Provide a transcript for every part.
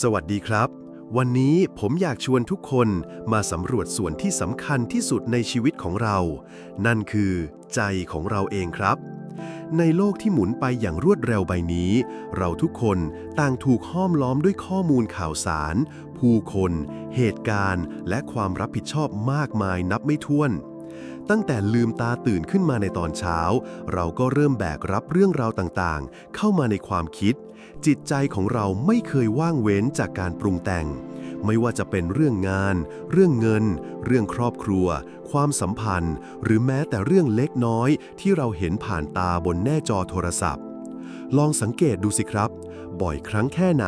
สวัสดีครับ วันนี้ผมอยากชวนทุกคนมาสำรวจส่วนที่สำคัญที่สุดในชีวิตของเรา นั่นคือใจของเราเองครับ ในโลกที่หมุนไปอย่างรวดเร็วใบนี้ เราทุกคนต่างถูกห้อมล้อมด้วยข้อมูลข่าวสาร ผู้คน เหตุการณ์ และความรับผิดชอบมากมายนับไม่ถ้วน ตั้งแต่ลืมตาตื่นขึ้นมาในตอนเช้า เราก็เริ่มแบกรับเรื่องราวต่างๆ เข้ามาในความคิด จิตใจของเราไม่เคยว่างเว้นจากการปรุงแต่ง ไม่ว่าจะเป็นเรื่องงาน เรื่องเงิน เรื่องครอบครัว ความสัมพันธ์ หรือแม้แต่เรื่องเล็กน้อย ที่เราเห็นผ่านตาบนแน่จอโทรศัพท์ ลองสังเกตดูสิครับ บ่อยครั้งแค่ไหน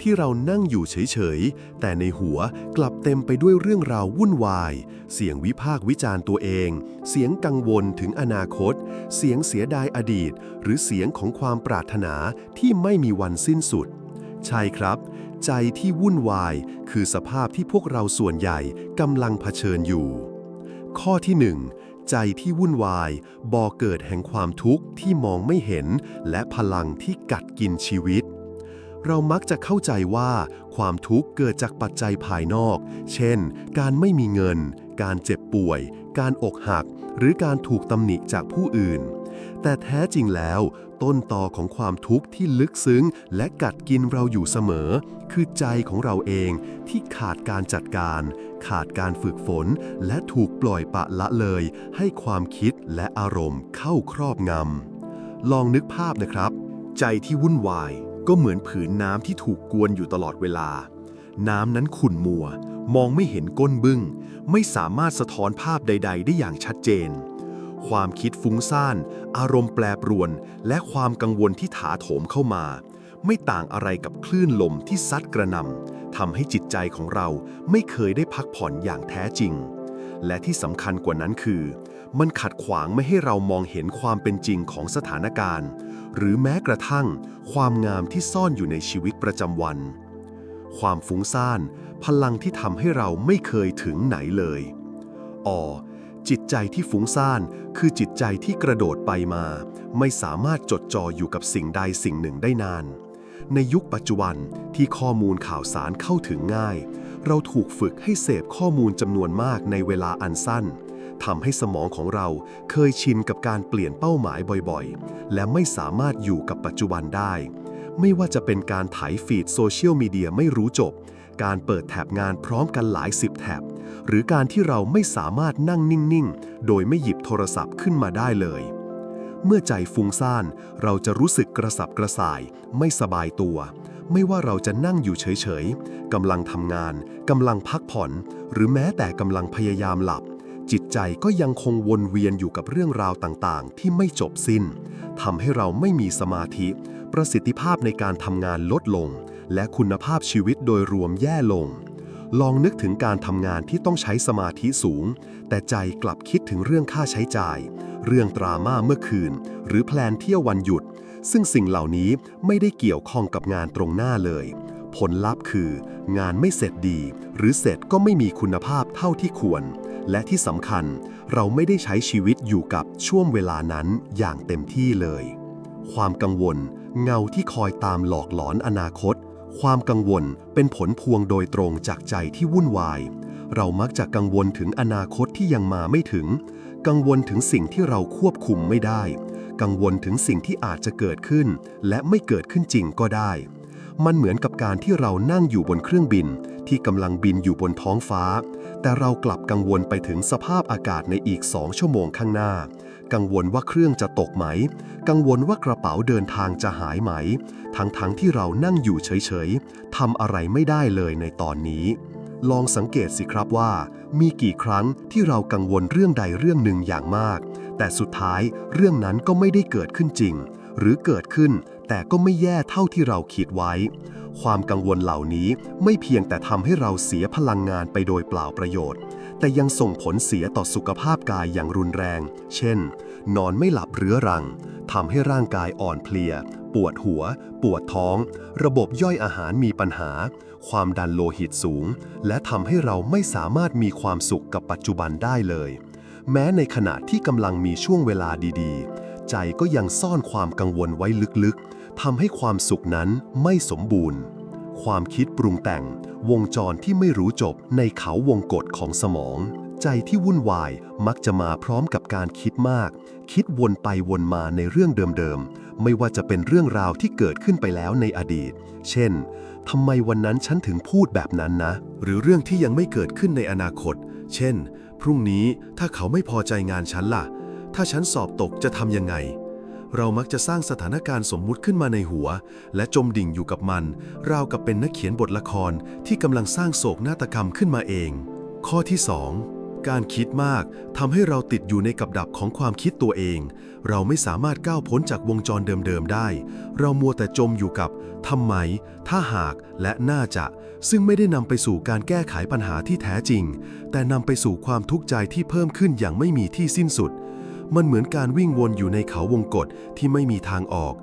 ที่เรานั่งอยู่เฉยๆ แต่ในหัวกลับเต็มไปด้วยเรื่องราววุ่นวาย เสียงวิพากษ์วิจารณ์ตัวเอง เสียงกังวลถึงอนาคต เสียงเสียดายอดีต หรือเสียงของความปรารถนาที่ไม่มีวันสิ้นสุด ใช่ครับ ใจที่วุ่นวาย คือสภาพที่พวกเราส่วนใหญ่กำลังเผชิญอยู่ ข้อที่1ใจที่วุ่นวายบ่อเกิดแห่งความทุกข์ที่มองไม่เห็น และพลังที่กัดกินชีวิต เรามักจะเข้าใจว่า ความทุกข์เกิดจากปัจจัยภายนอก เช่น การไม่มีเงิน การเจ็บป่วย การอกหัก หรือการถูกตำหนิจากผู้อื่น แต่แท้จริงแล้ว ต้นตอของความทุกข์ที่ลึกซึ้ง และกัดกินเราอยู่เสมอ คือใจของเราเองที่ขาดการจัดการ ขาดการฝึกฝน และถูกปล่อยปละละเลย ให้ความคิดและอารมณ์เข้าครอบงำลองนึกภาพนะครับ ใจที่วุ่นวาย ก็เหมือนผืนน้ำที่ถูกกวนอยู่ตลอดเวลา น้ำนั้นขุ่นมัว มองไม่เห็นก้นบึ้ง ไม่สามารถสะท้อนภาพใด ๆ ได้อย่างชัดเจน ความคิดฟุ้งซ่าน อารมณ์แปรปรวน และความกังวลที่ถาโถมเข้ามา ไม่ต่างอะไรกับคลื่นลมที่ซัดกระนำทำให้จิตใจของเราไม่เคยได้พักผ่อนอย่างแท้จริง และที่สำคัญกว่านั้นคือ มันขัดขวางไม่ให้เรามองเห็นความเป็นจริงของสถานการณ์ หรือแม้กระทั่ง ความงามที่ซ่อนอยู่ในชีวิตประจำวัน ความฟุ้งซ่าน พลังที่ทำให้เราไม่เคยถึงไหนเลยอ๋อจิตใจที่ฟุ้งซ่านคือจิตใจที่กระโดดไปมา ไม่สามารถจดจ่ออยู่กับสิ่งใดสิ่งหนึ่งได้นาน ในยุคปัจจุบันที่ข้อมูลข่าวสารเข้าถึงง่าย เราถูกฝึกให้เสพข้อมูลจำนวนมากในเวลาอันสั้นทำให้สมองของเราเคยชินกับการเปลี่ยนเป้าหมายบ่อยๆ และไม่สามารถอยู่กับปัจจุบันได้ ไม่ว่าจะเป็นการไถฟีดโซเชียลมีเดียไม่รู้จบ การเปิดแถบงานพร้อมกันหลายสิบแถบ หรือการที่เราไม่สามารถนั่งนิ่งๆ โดยไม่หยิบโทรศัพท์ขึ้นมาได้เลย เมื่อใจฟุ้งซ่าน เราจะรู้สึกกระสับกระส่าย ไม่สบายตัว ไม่ว่าเราจะนั่งอยู่เฉยๆ กำลังทำงาน กำลังพักผ่อน หรือแม้แต่กำลังพยายามหลับ จิตใจก็ยังคงวนเวียนอยู่กับเรื่องราวต่างๆ ที่ไม่จบสิ้นทำให้เราไม่มีสมาธิ ประสิทธิภาพในการทำงานลดลง และคุณภาพชีวิตโดยรวมแย่ลง ลองนึกถึงการทำงานที่ต้องใช้สมาธิสูง แต่ใจกลับคิดถึงเรื่องค่าใช้จ่าย เรื่องตราม่าเมื่อคืน หรือแพลนเที่ยววันหยุด ซึ่งสิ่งเหล่านี้ไม่ได้เกี่ยวข้องกับงานตรงหน้าเลย ผลลัพธ์คือ งานไม่เสร็จดี หรือเสร็จก็ไม่มีคุณภาพเท่าที่ควร และที่สำคัญเราไม่ได้ใช้ชีวิตอยู่กับช่วงเวลานั้นอย่างเต็มที่เลย ความกังวล เงาที่คอยตามหลอกหลอนอนาคต ความกังวลเป็นผลพวงโดยตรงจากใจที่วุ่นวาย เรามักจะกังวลถึงอนาคตที่ยังมาไม่ถึง กังวลถึงสิ่งที่เราควบคุมไม่ได้ กังวลถึงสิ่งที่อาจจะเกิดขึ้น และไม่เกิดขึ้นจริงก็ได้ มันเหมือนกับการที่เรานั่งอยู่บนเครื่องบิน ที่กำลังบินอยู่บนท้องฟ้า แต่เรากลับกังวลไปถึงสภาพอากาศในอีกสองชั่วโมงข้างหน้า กังวลว่าเครื่องจะตกไหม กังวลว่ากระเป๋าเดินทางจะหายไหม ทั้งๆทที่เรานั่งอยู่เฉยๆทำอะไรไม่ได้เลยในตอนนี้ลองสังเกตสิครับว่า มีกี่ครั้งที่เรากังวลเรื่องใดเรื่องหนึ่งอย่างมาก แต่สุดท้ายเรื่องนั้นก็ไม่ได้เกิดขึ้นจริง หรือเกิดขึ้นแต่ก็ไม่แย่เท่าที่เราคิดไว้ ความกังวลเหล่านี้ไม่เพียงแต่ทำให้เราเสียพลังงานไปโดยเปล่าประโยชน์ แต่ยังส่งผลเสียต่อสุขภาพกายอย่างรุนแรง เช่น นอนไม่หลับเรื้อรังทำให้ร่างกายอ่อนเพลีย ปวดหัว ปวดท้อง ระบบย่อยอาหารมีปัญหา ความดันโลหิตสูง และทำให้เราไม่สามารถมีความสุขกับปัจจุบันได้เลย แม้ในขณะที่กำลังมีช่วงเวลาดีๆ ใจก็ยังซ่อนความกังวลไว้ลึกๆทำให้ความสุขนั้นไม่สมบูรณ์ ความคิดปรุงแต่ง วงจรที่ไม่รู้จบในเขาวงกฏของสมอง ใจที่วุ่นวายมักจะมาพร้อมกับการคิดมาก คิดวนไปวนมาในเรื่องเดิมๆ ไม่ว่าจะเป็นเรื่องราวที่เกิดขึ้นไปแล้วในอดีต เช่นทำไมวันนั้นฉันถึงพูดแบบนั้นนะ หรือเรื่องที่ยังไม่เกิดขึ้นในอนาคต เช่น พรุ่งนี้ถ้าเขาไม่พอใจงานฉันล่ะ ถ้าฉันสอบตกจะทำยังไง เรามักจะสร้างสถานการณ์สมมุติขึ้นมาในหัว และจมดิ่งอยู่กับมัน ราวกับเป็นนักเขียนบทละครที่กำลังสร้างโศกนาฏกรรมขึ้นมาเอง ข้อที่ 2 การคิดมากทำให้เราติดอยู่ในกับดักของความคิดตัวเอง เราไม่สามารถก้าวพ้นจากวงจรเดิมๆได้ เรามัวแต่จมอยู่กับทำไม ถ้าหากและน่าจะ ซึ่งไม่ได้นำไปสู่การแก้ไขปัญหาที่แท้จริง แต่นำไปสู่ความทุกข์ใจที่เพิ่มขึ้นอย่างไม่มีที่สิ้นสุด มันเหมือนการวิ่งวนอยู่ในเขาวงกฏที่ไม่มีทางออก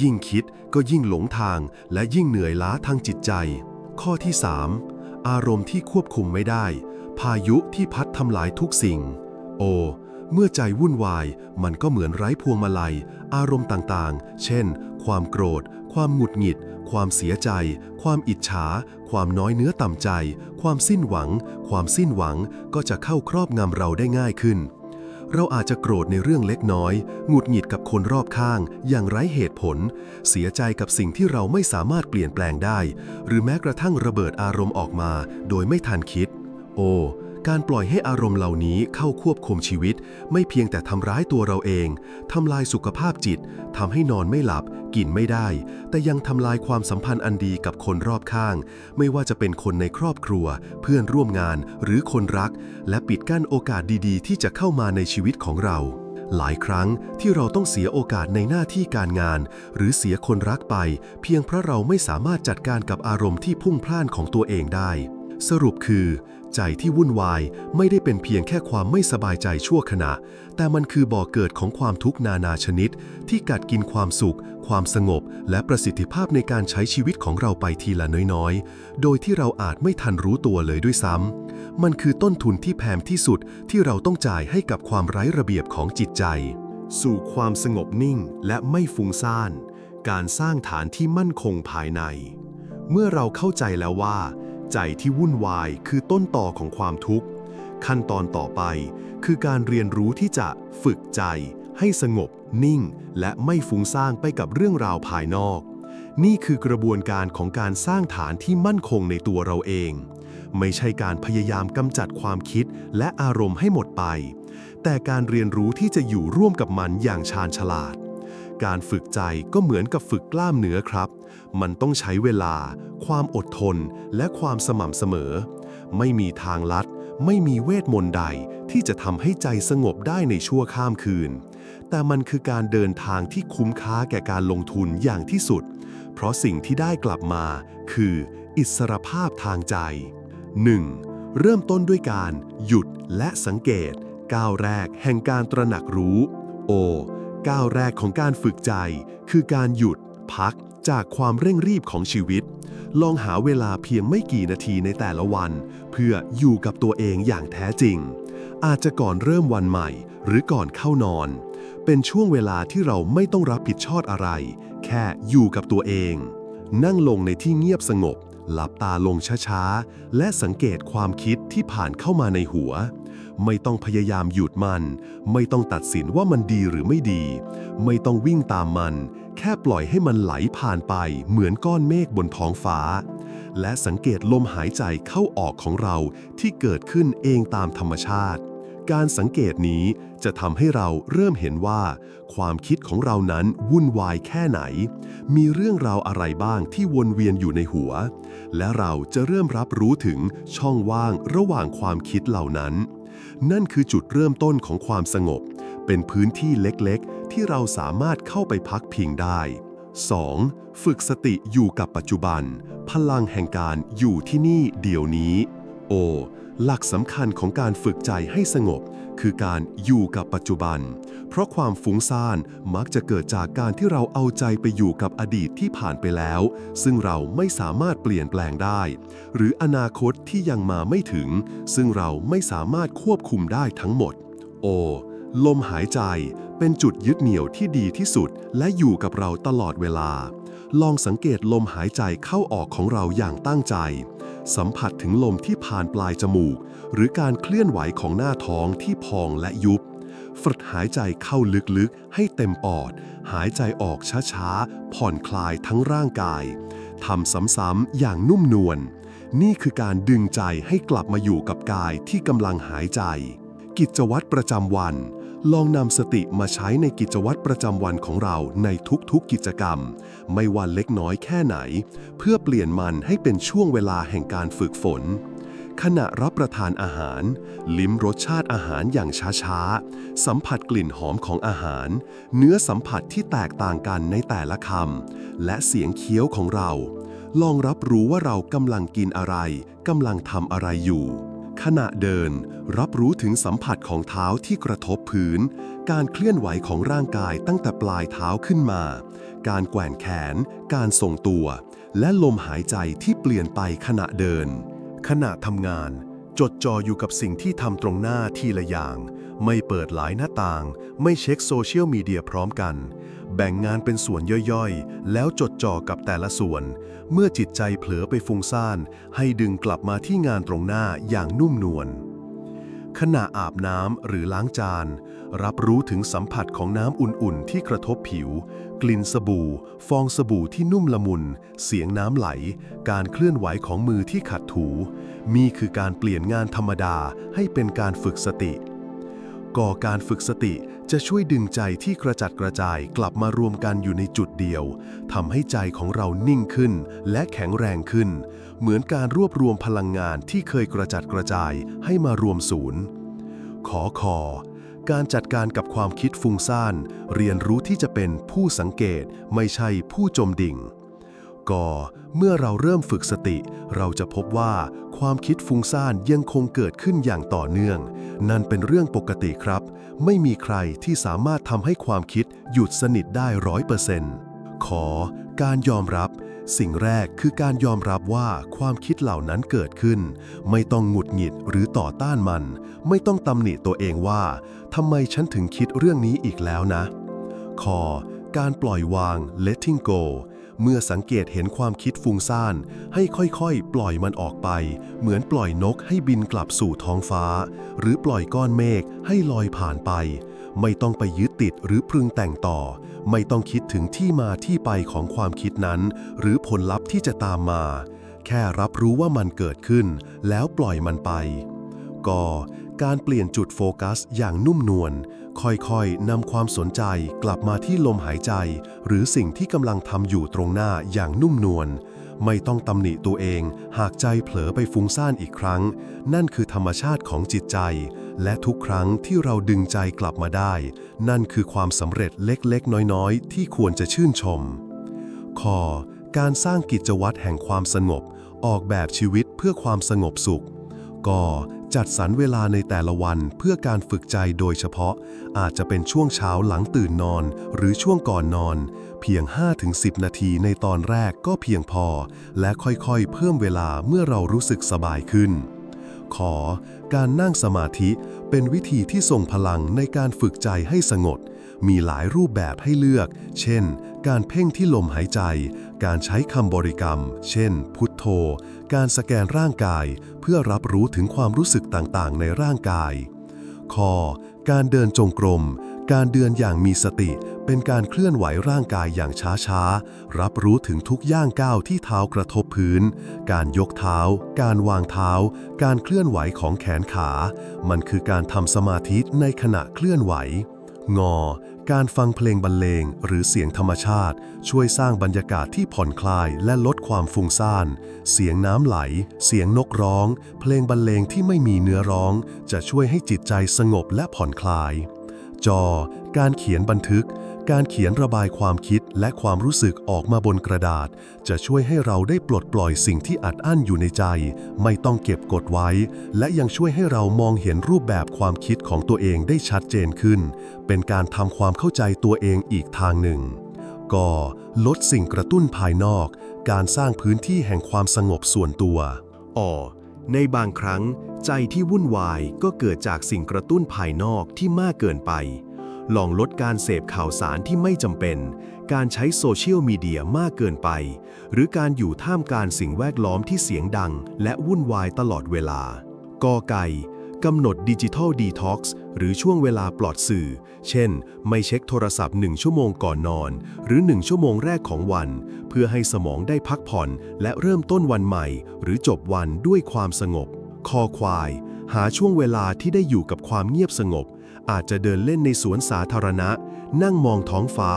ยิ่งคิดก็ยิ่งหลงทาง และยิ่งเหนื่อยล้าทางจิตใจ ข้อที่ 3 อารมณ์ที่ควบคุมไม่ได้ พายุที่พัดทำลายทุกสิ่ง โอ เมื่อใจวุ่นวาย มันก็เหมือนไร้พวงมาลัย อารมณ์ต่างๆ เช่น ความโกรธ ความหงุดหงิด ความเสียใจ ความอิจฉา ความน้อยเนื้อต่ำใจ ความสิ้นหวัง ความสิ้นหวังก็จะเข้าครอบงำเราได้ง่ายขึ้น เราอาจจะโกรธในเรื่องเล็กน้อย หงุดหงิดกับคนรอบข้าง อย่างไร้เหตุผล เสียใจกับสิ่งที่เราไม่สามารถเปลี่ยนแปลงได้ หรือแม้กระทั่งระเบิดอารมณ์ออกมา โดยไม่ทันคิด โอ้การปล่อยให้อารมณ์เหล่านี้เข้าควบคุมชีวิต ไม่เพียงแต่ทำร้ายตัวเราเอง ทำลายสุขภาพจิต ทำให้นอนไม่หลับ กินไม่ได้ แต่ยังทำลายความสัมพันธ์อันดีกับคนรอบข้าง ไม่ว่าจะเป็นคนในครอบครัว เพื่อนร่วมงาน หรือคนรัก และปิดกั้นโอกาสดีๆ ที่จะเข้ามาในชีวิตของเราหลายครั้งที่เราต้องเสียโอกาสในหน้าที่การงาน หรือเสียคนรักไป เพียงเพราะเราไม่สามารถจัดการกับอารมณ์ที่พุ่งพล่านของตัวเองได้ สรุปคือ ใจที่วุ่นวายไม่ได้เป็นเพียงแค่ความไม่สบายใจชั่วขณะ แต่มันคือบ่อเกิดของความทุกข์นานาชนิด ที่กัดกินความสุข ความสงบ และประสิทธิภาพในการใช้ชีวิตของเราไปทีละน้อยๆ โดยที่เราอาจไม่ทันรู้ตัวเลยด้วยซ้ำมันคือต้นทุนที่แพงที่สุดที่เราต้องจ่ายให้กับความไร้ระเบียบของจิตใจ สู่ความสงบนิ่งและไม่ฟุ้งซ่าน การสร้างฐานที่มั่นคงภายใน เมื่อเราเข้าใจแล้วว่า ใจที่วุ่นวายคือต้นต่อของความทุกข์ ขั้นตอนต่อไปคือการเรียนรู้ที่จะฝึกใจ ให้สงบ นิ่ง และไม่ฟุ้งซ่านไปกับเรื่องราวภายนอก นี่คือกระบวนการของการสร้างฐานที่มั่นคงในตัวเราเอง ไม่ใช่การพยายามกำจัดความคิดและอารมณ์ให้หมดไป แต่การเรียนรู้ที่จะอยู่ร่วมกับมันอย่างชาญฉลาด การฝึกใจก็เหมือนกับฝึกกล้ามเนื้อครับ มันต้องใช้เวลา ความอดทน และความสม่ำเสมอ ไม่มีทางลัด ไม่มีเวทมนต์ใดที่จะทำให้ใจสงบได้ในชั่วข้ามคืน แต่มันคือการเดินทางที่คุ้มค่าแก่การลงทุนอย่างที่สุด เพราะสิ่งที่ได้กลับมา คือ อิสรภาพทางใจ 1. เริ่มต้นด้วยการหยุดและสังเกตก้าวแรกแห่งการตระหนักรู้ โอ ก้าวแรกของการฝึกใจ คือการหยุด พักจากความเร่งรีบของชีวิต ลองหาเวลาเพียงไม่กี่นาทีในแต่ละวัน เพื่ออยู่กับตัวเองอย่างแท้จริง อาจจะก่อนเริ่มวันใหม่ หรือก่อนเข้านอน เป็นช่วงเวลาที่เราไม่ต้องรับผิดชอบอะไร แค่อยู่กับตัวเอง นั่งลงในที่เงียบสงบ หลับตาลงช้าๆ และสังเกตความคิดที่ผ่านเข้ามาในหัว ไม่ต้องพยายามหยุดมัน ไม่ต้องตัดสินว่ามันดีหรือไม่ดี ไม่ต้องวิ่งตามมัน แค่ปล่อยให้มันไหลผ่านไป เหมือนก้อนเมฆบนท้องฟ้า และสังเกตลมหายใจเข้าออกของเราที่เกิดขึ้นเองตามธรรมชาติ การสังเกตนี้จะทำให้เราเริ่มเห็นว่า ความคิดของเรานั้นวุ่นวายแค่ไหน มีเรื่องราวอะไรบ้างที่วนเวียนอยู่ในหัว และเราจะเริ่มรับรู้ถึงช่องว่างระหว่างความคิดเหล่านั้น นั่นคือจุดเริ่มต้นของความสงบ เป็นพื้นที่เล็กๆ ที่เราสามารถเข้าไปพักพิงได้ 2. ฝึกสติอยู่กับปัจจุบัน พลังแห่งการอยู่ที่นี่เดี๋ยวนี้ โอ หลักสำคัญของการฝึกใจให้สงบ คือการอยู่กับปัจจุบัน เพราะความฟุ้งซ่านมักจะเกิดจากการที่เราเอาใจไปอยู่กับอดีตที่ผ่านไปแล้ว ซึ่งเราไม่สามารถเปลี่ยนแปลงได้ หรืออนาคตที่ยังมาไม่ถึง ซึ่งเราไม่สามารถควบคุมได้ทั้งหมด โอ ลมหายใจเป็นจุดยึดเหนี่ยวที่ดีที่สุด และอยู่กับเราตลอดเวลา ลองสังเกตลมหายใจเข้าออกของเราอย่างตั้งใจ สัมผัสถึงลมที่ผ่านปลายจมูก หรือการเคลื่อนไหวของหน้าท้องที่พองและยุบ ฝึกหายใจเข้าลึกๆ ให้เต็มปอด หายใจออกช้าๆ ผ่อนคลายทั้งร่างกายทำซ้ำๆอย่างนุ่มนวลนี่คือการดึงใจให้กลับมาอยู่กับกายที่กำลังหายใจ กิจวัตรประจำวัน ลองนำสติมาใช้ในกิจวัตรประจำวันของเราในทุกๆกิจกรรม ไม่ว่าเล็กน้อยแค่ไหน เพื่อเปลี่ยนมันให้เป็นช่วงเวลาแห่งการฝึกฝน ขณะรับประทานอาหาร ลิ้มรสชาติอาหารอย่างช้าๆ สัมผัสกลิ่นหอมของอาหาร เนื้อสัมผัสที่แตกต่างกันในแต่ละคำและเสียงเคี้ยวของเรา ลองรับรู้ว่าเรากำลังกินอะไรกำลังทำอะไรอยู่ ขณะเดิน รับรู้ถึงสัมผัสของเท้าที่กระทบพื้น การเคลื่อนไหวของร่างกายตั้งแต่ปลายเท้าขึ้นมา การแกว่งแขน การทรงตัว และลมหายใจที่เปลี่ยนไปขณะเดิน ขณะทำงาน จดจ่ออยู่กับสิ่งที่ทำตรงหน้าทีละอย่าง ไม่เปิดหลายหน้าต่าง ไม่เช็คโซเชียลมีเดียพร้อมกัน แบ่งงานเป็นส่วนย่อยๆ แล้วจดจ่อกับแต่ละส่วน เมื่อจิตใจเผลอไปฟุ้งซ่าน ให้ดึงกลับมาที่งานตรงหน้าอย่างนุ่มนวล ขณะอาบน้ำหรือล้างจาน รับรู้ถึงสัมผัสของน้ำอุ่นๆ ที่กระทบผิว กลิ่นสบู่ ฟองสบู่ที่นุ่มละมุน เสียงน้ำไหล การเคลื่อนไหวของมือที่ขัดถู มีคือการเปลี่ยนงานธรรมดาให้เป็นการฝึกสติ ก่อการฝึกสติจะช่วยดึงใจที่กระจัดกระจายกลับมารวมกันอยู่ในจุดเดียวทำให้ใจของเรานิ่งขึ้นและแข็งแรงขึ้น เหมือนการรวบรวมพลังงานที่เคยกระจัดกระจายให้มารวมศูนย์ ขอคอการจัดการกับความคิดฟุ้งซ่าน เรียนรู้ที่จะเป็นผู้สังเกตไม่ใช่ผู้จมดิ่ง กเมื่อเราเริ่มฝึกสติ เราจะพบว่าความคิดฟุ้งซ่านยังคงเกิดขึ้นอย่างต่อเนื่อง นั่นเป็นเรื่องปกติครับ ไม่มีใครที่สามารถทำให้ความคิดหยุดสนิทได้ร้อยเปอร์เซ็นต์ขอการยอมรับ สิ่งแรกคือการยอมรับว่าความคิดเหล่านั้นเกิดขึ้น ไม่ต้องหงุดหงิดหรือต่อต้านมัน ไม่ต้องตำหนิตัวเองว่าทำไมฉันถึงคิดเรื่องนี้อีกแล้วนะ คอการปล่อยวาง letting go เมื่อสังเกตเห็นความคิดฟุ้งซ่าน ให้ค่อยๆ ปล่อยมันออกไป เหมือนปล่อยนกให้บินกลับสู่ท้องฟ้า หรือปล่อยก้อนเมฆให้ลอยผ่านไป ไม่ต้องไปยึดติดหรือพรึงแต่งต่อ ไม่ต้องคิดถึงที่มาที่ไปของความคิดนั้น หรือผลลัพธ์ที่จะตามมา แค่รับรู้ว่ามันเกิดขึ้น แล้วปล่อยมันไป ก็ การเปลี่ยนจุดโฟกัสอย่างนุ่มนวล ค่อยๆนำความสนใจกลับมาที่ลมหายใจ หรือสิ่งที่กำลังทำอยู่ตรงหน้าอย่างนุ่มนวล ไม่ต้องตำหนิตัวเอง หากใจเผลอไปฟุ้งซ่านอีกครั้ง นั่นคือธรรมชาติของจิตใจ และทุกครั้งที่เราดึงใจกลับมาได้ นั่นคือความสำเร็จเล็กๆ น้อยๆ ที่ควรจะชื่นชมคอการสร้างกิจวัตรแห่งความสงบ ออกแบบชีวิตเพื่อความสงบสุขก จัดสรรเวลาในแต่ละวันเพื่อการฝึกใจโดยเฉพาะ อาจจะเป็นช่วงเช้าหลังตื่นนอน หรือช่วงก่อนนอน เพียง 5-10 นาทีในตอนแรกก็เพียงพอ และค่อยๆ เพิ่มเวลาเมื่อเรารู้สึกสบายขึ้น ขอ การนั่งสมาธิเป็นวิธีที่ส่งพลังในการฝึกใจให้สงบมีหลายรูปแบบให้เลือก เช่น การเพ่งที่ลมหายใจ การใช้คำบริกรรม เช่น พุท โธการสแกนร่างกายเพื่อรับรู้ถึงความรู้สึกต่างๆ ในร่างกาย คอ การเดินจงกรม การเดินอย่างมีสติ เป็นการเคลื่อนไหวร่างกายอย่างช้าๆ รับรู้ถึงทุกย่างก้าวที่เท้ากระทบพื้น การยกเท้า การวางเท้า การเคลื่อนไหวของแขนขา มันคือการทำสมาธิในขณะเคลื่อนไหว งอ การฟังเพลงบรรเลงหรือเสียงธรรมชาติ ช่วยสร้างบรรยากาศที่ผ่อนคลายและลดความฟุ้งซ่าน เสียงน้ำไหล เสียงนกร้อง เพลงบรรเลงที่ไม่มีเนื้อร้อง จะช่วยให้จิตใจสงบและผ่อนคลาย จอ การเขียนบันทึก การเขียนระบายความคิดและความรู้สึกออกมาบนกระดาษ จะช่วยให้เราได้ปลดปล่อยสิ่งที่อัดอั้นอยู่ในใจ ไม่ต้องเก็บกดไว้ และยังช่วยให้เรามองเห็นรูปแบบความคิดของตัวเองได้ชัดเจนขึ้น เป็นการทำความเข้าใจตัวเองอีกทางหนึ่งก็ลดสิ่งกระตุ้นภายนอก การสร้างพื้นที่แห่งความสงบส่วนตัวอ๋อในบางครั้ง ใจที่วุ่นวายก็เกิดจากสิ่งกระตุ้นภายนอกที่มากเกินไป ลองลดการเสพข่าวสารที่ไม่จำเป็น การใช้โซเชียลมีเดียมากเกินไป หรือการอยู่ท่ามกลางสิ่งแวดล้อมที่เสียงดัง และวุ่นวายตลอดเวลากอไก่กำหนดดิจิทัลดีท็อกซ์หรือช่วงเวลาปลอดสื่อ เช่น ไม่เช็คโทรศัพท์ 1 ชั่วโมงก่อนนอน หรือ 1 ชั่วโมงแรกของวัน เพื่อให้สมองได้พักผ่อน และเริ่มต้นวันใหม่ หรือจบวันด้วยความสงบ คอควาย หาช่วงเวลาที่ได้อยู่กับความเงียบสงบ อาจจะเดินเล่นในสวนสาธารณะ นั่งมองท้องฟ้า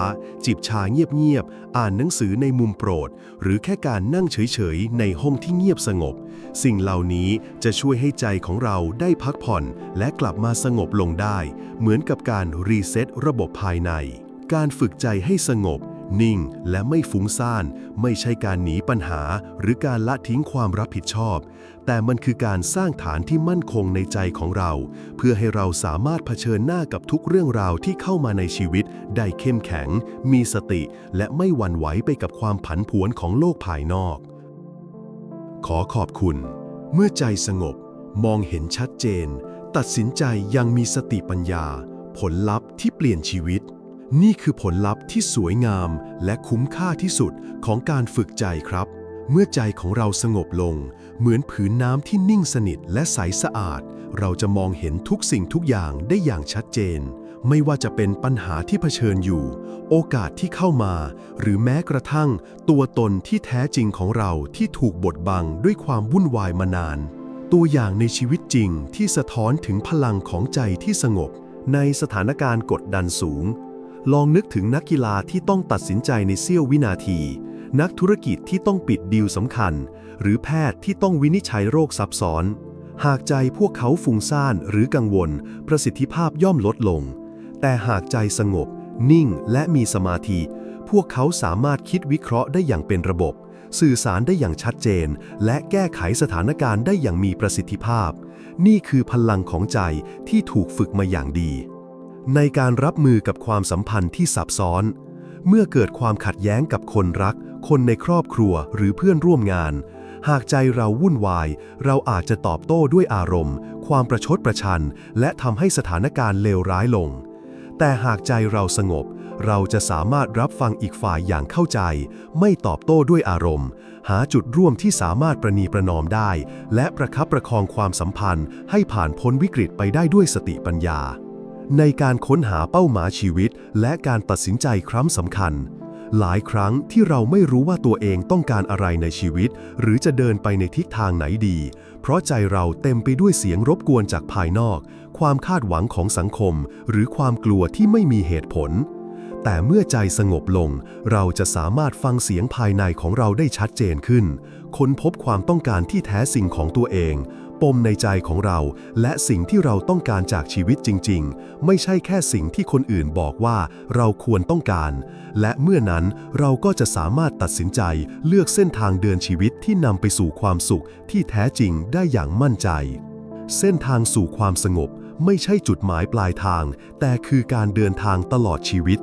จิบชาเงียบๆ อ่านหนังสือในมุมโปรด หรือแค่การนั่งเฉยๆ ในห้องที่เงียบสงบ สิ่งเหล่านี้จะช่วยให้ใจของเราได้พักผ่อน และกลับมาสงบลงได้ เหมือนกับการรีเซ็ตระบบภายใน การฝึกใจให้สงบ นิ่งและไม่ฟุ้งซ่าน ไม่ใช่การหนีปัญหา หรือการละทิ้งความรับผิดชอบ แต่มันคือการสร้างฐานที่มั่นคงในใจของเรา เพื่อให้เราสามารถเผชิญหน้ากับทุกเรื่องราวที่เข้ามาในชีวิต ได้เข้มแข็ง มีสติ และไม่หวั่นไหวไปกับความผันผวนของโลกภายนอก ขอขอบคุณ เมื่อใจสงบ มองเห็นชัดเจน ตัดสินใจยังมีสติปัญญา ผลลัพธ์ที่เปลี่ยนชีวิต นี่คือผลลัพธ์ที่สวยงามและคุ้มค่าที่สุดของการฝึกใจครับ เมื่อใจของเราสงบลง เหมือนผืนน้ำที่นิ่งสนิทและใสสะอาด เราจะมองเห็นทุกสิ่งทุกอย่างได้อย่างชัดเจน ไม่ว่าจะเป็นปัญหาที่เผชิญอยู่ โอกาสที่เข้ามา หรือแม้กระทั่ง ตัวตนที่แท้จริงของเราที่ถูกบดบังด้วยความวุ่นวายมานาน ตัวอย่างในชีวิตจริงที่สะท้อนถึงพลังของใจที่สงบ ในสถานการณ์กดดันสูง ลองนึกถึงนักกีฬาที่ต้องตัดสินใจในเสี้ยววินาที นักธุรกิจที่ต้องปิดดีลสำคัญ หรือแพทย์ที่ต้องวินิจฉัยโรคซับซ้อน หากใจพวกเขาฟุ้งซ่านหรือกังวล ประสิทธิภาพย่อมลดลง แต่หากใจสงบ นิ่งและมีสมาธิ พวกเขาสามารถคิดวิเคราะห์ได้อย่างเป็นระบบ สื่อสารได้อย่างชัดเจน และแก้ไขสถานการณ์ได้อย่างมีประสิทธิภาพ นี่คือพลังของใจที่ถูกฝึกมาอย่างดี ในการรับมือกับความสัมพันธ์ที่ซับซ้อน เมื่อเกิดความขัดแย้งกับคนรัก คนในครอบครัวหรือเพื่อนร่วมงาน หากใจเราวุ่นวาย เราอาจจะตอบโต้ด้วยอารมณ์ ความประชดประชัน และทำให้สถานการณ์เลวร้ายลง แต่หากใจเราสงบ เราจะสามารถรับฟังอีกฝ่ายอย่างเข้าใจ ไม่ตอบโต้ด้วยอารมณ์ หาจุดร่วมที่สามารถประนีประนอมได้ และประคับประคองความสัมพันธ์ให้ผ่านพ้นวิกฤตไปได้ด้วยสติปัญญา ในการค้นหาเป้าหมายชีวิต และการตัดสินใจครั้งสำคัญ หลายครั้งที่เราไม่รู้ว่าตัวเองต้องการอะไรในชีวิต หรือจะเดินไปในทิศทางไหนดี เพราะใจเราเต็มไปด้วยเสียงรบกวนจากภายนอก ความคาดหวังของสังคม หรือความกลัวที่ไม่มีเหตุผล แต่เมื่อใจสงบลง เราจะสามารถฟังเสียงภายในของเราได้ชัดเจนขึ้น ค้นพบความต้องการที่แท้สิ่งของตัวเอง ปมในใจของเรา และสิ่งที่เราต้องการจากชีวิตจริง ๆ ไม่ใช่แค่สิ่งที่คนอื่นบอกว่าเราควรต้องการ และเมื่อนั้นเราก็จะสามารถตัดสินใจเลือกเส้นทางเดินชีวิตที่นำไปสู่ความสุขที่แท้จริงได้อย่างมั่นใจ เส้นทางสู่ความสงบไม่ใช่จุดหมายปลายทาง แต่คือการเดินทางตลอดชีวิต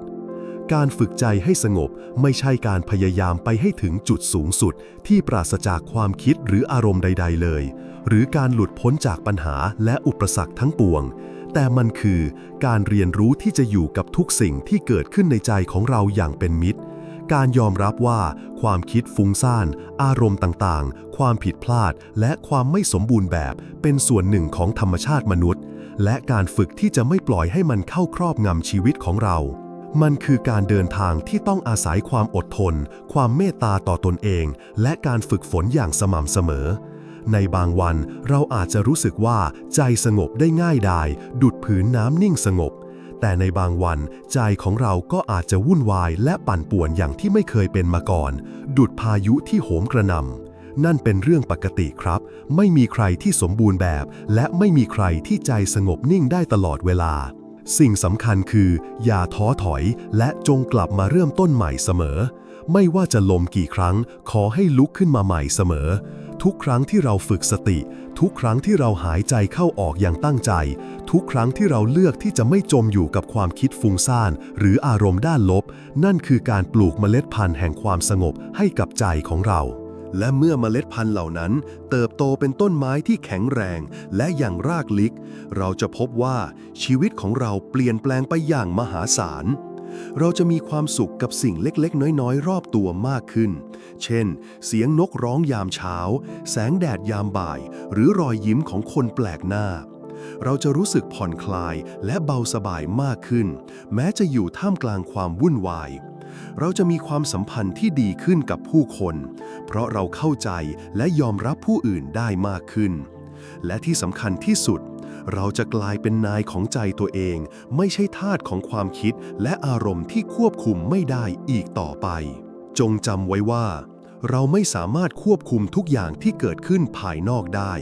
การฝึกใจให้สงบไม่ใช่การพยายามไปให้ถึงจุดสูงสุดที่ปราศจากความคิดหรืออารมณ์ใด ๆ เลย หรือการหลุดพ้นจากปัญหาและอุปสรรคทั้งปวง แต่มันคือการเรียนรู้ที่จะอยู่กับทุกสิ่งที่เกิดขึ้นในใจของเราอย่างเป็นมิตร การยอมรับว่าความคิดฟุ้งซ่าน อารมณ์ต่างๆ ความผิดพลาด และความไม่สมบูรณ์แบบ เป็นส่วนหนึ่งของธรรมชาติมนุษย์ และการฝึกที่จะไม่ปล่อยให้มันเข้าครอบงำชีวิตของเรามันคือการเดินทางที่ต้องอาศัยความอดทน ความเมตตาต่อตนเอง และการฝึกฝนอย่างสม่ำเสมอ ในบางวันเราอาจจะรู้สึกว่าใจสงบได้ง่ายดาย ดุดผืนน้ำนิ่งสงบ แต่ในบางวันใจของเราก็อาจจะวุ่นวายและปั่นป่วนอย่างที่ไม่เคยเป็นมาก่อน ดุดพายุที่โหมกระหน่ำนั่นเป็นเรื่องปกติครับ ไม่มีใครที่สมบูรณ์แบบ และไม่มีใครที่ใจสงบนิ่งได้ตลอดเวลา สิ่งสำคัญคือ อย่าท้อถอย และจงกลับมาเริ่มต้นใหม่เสมอ ไม่ว่าจะลมกี่ครั้ง ขอให้ลุกขึ้นมาใหม่เสมอ ทุกครั้งที่เราฝึกสติ ทุกครั้งที่เราหายใจเข้าออกอย่างตั้งใจ ทุกครั้งที่เราเลือกที่จะไม่จมอยู่กับความคิดฟุ้งซ่าน หรืออารมณ์ด้านลบ นั่นคือการปลูกเมล็ดพันธุ์แห่งความสงบให้กับใจของเรา และเมื่อเมล็ดพันธุ์เหล่านั้น เติบโตเป็นต้นไม้ที่แข็งแรง และอย่างรากลึก เราจะพบว่าชีวิตของเราเปลี่ยนแปลงไปอย่างมหาศาล เราจะมีความสุขกับสิ่งเล็กๆ น้อยๆ รอบตัวมากขึ้น เช่น เสียงนกร้องยามเช้า แสงแดดยามบ่าย หรือรอยยิ้มของคนแปลกหน้า เราจะรู้สึกผ่อนคลายและเบาสบายมากขึ้น แม้จะอยู่ท่ามกลางความวุ่นวาย เราจะมีความสัมพันธ์ที่ดีขึ้นกับผู้คน เพราะเราเข้าใจและยอมรับผู้อื่นได้มากขึ้น และที่สำคัญที่สุด เราจะกลายเป็นนายของใจตัวเอง ไม่ใช่ทาสของความคิดและอารมณ์ที่ควบคุมไม่ได้อีกต่อไป จงจำไว้ว่า เราไม่สามารถควบคุมทุกอย่างที่เกิดขึ้นภายนอกได้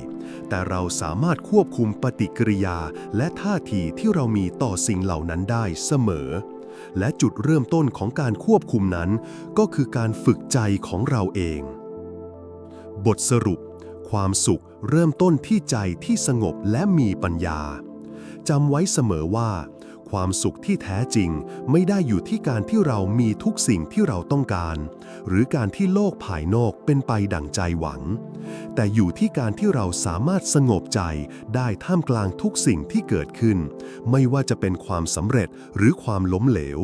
แต่เราสามารถควบคุมปฏิกิริยา และท่าทีที่เรามีต่อสิ่งเหล่านั้นได้เสมอ และจุดเริ่มต้นของการควบคุมนั้น ก็คือการฝึกใจของเราเอง บทสรุป ความสุขเริ่มต้นที่ใจที่สงบและมีปัญญาจำไว้เสมอว่า ความสุขที่แท้จริงไม่ได้อยู่ที่การที่เรามีทุกสิ่งที่เราต้องการ หรือการที่โลกภายนอกเป็นไปดั่งใจหวัง แต่อยู่ที่การที่เราสามารถสงบใจได้ท่ามกลางทุกสิ่งที่เกิดขึ้น ไม่ว่าจะเป็นความสำเร็จหรือความล้มเหลว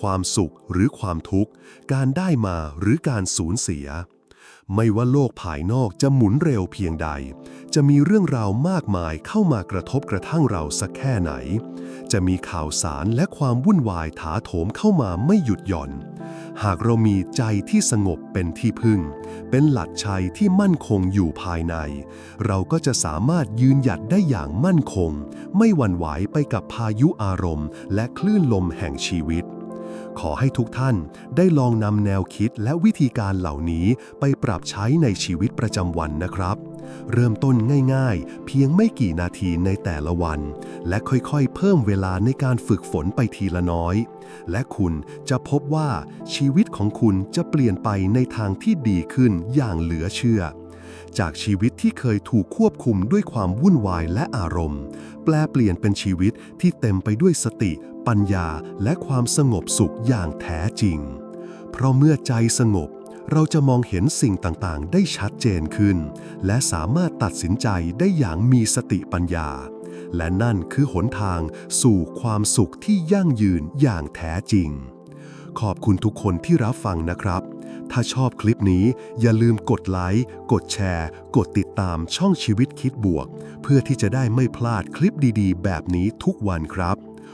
ความสุขหรือความทุกข์ การได้มาหรือการสูญเสีย ไม่ว่าโลกภายนอกจะหมุนเร็วเพียงใด จะมีเรื่องราวมากมายเข้ามากระทบกระทั่งเราสักแค่ไหน จะมีข่าวสารและความวุ่นวายถาโถมเข้ามาไม่หยุดหย่อน หากเรามีใจที่สงบเป็นที่พึ่ง เป็นหลักชัยที่มั่นคงอยู่ภายใน เราก็จะสามารถยืนหยัดได้อย่างมั่นคง ไม่หวั่นไหวไปกับพายุอารมณ์ และคลื่นลมแห่งชีวิต ขอให้ทุกท่านได้ลองนำแนวคิดและวิธีการเหล่านี้ไปปรับใช้ในชีวิตประจำวันนะครับ เริ่มต้นง่ายๆ เพียงไม่กี่นาทีในแต่ละวัน และค่อยๆ เพิ่มเวลาในการฝึกฝนไปทีละน้อย และคุณจะพบว่าชีวิตของคุณจะเปลี่ยนไปในทางที่ดีขึ้นอย่างเหลือเชื่อจากชีวิตที่เคยถูกควบคุมด้วยความวุ่นวายและอารมณ์ แปลเปลี่ยนเป็นชีวิตที่เต็มไปด้วยสติ ปัญญาและความสงบสุขอย่างแท้จริง เพราะเมื่อใจสงบเราจะมองเห็นสิ่งต่างๆ ได้ชัดเจนขึ้น และสามารถตัดสินใจได้อย่างมีสติปัญญา และนั่นคือหนทางสู่ความสุขที่ยั่งยืนอย่างแท้จริง ขอบคุณทุกคนที่รับฟังนะครับ ถ้าชอบคลิปนี้อย่าลืมกดไลค์ กดแชร์ กดติดตามช่องชีวิตคิดบวก เพื่อที่จะได้ไม่พลาดคลิปดีๆ แบบนี้ทุกวันครับ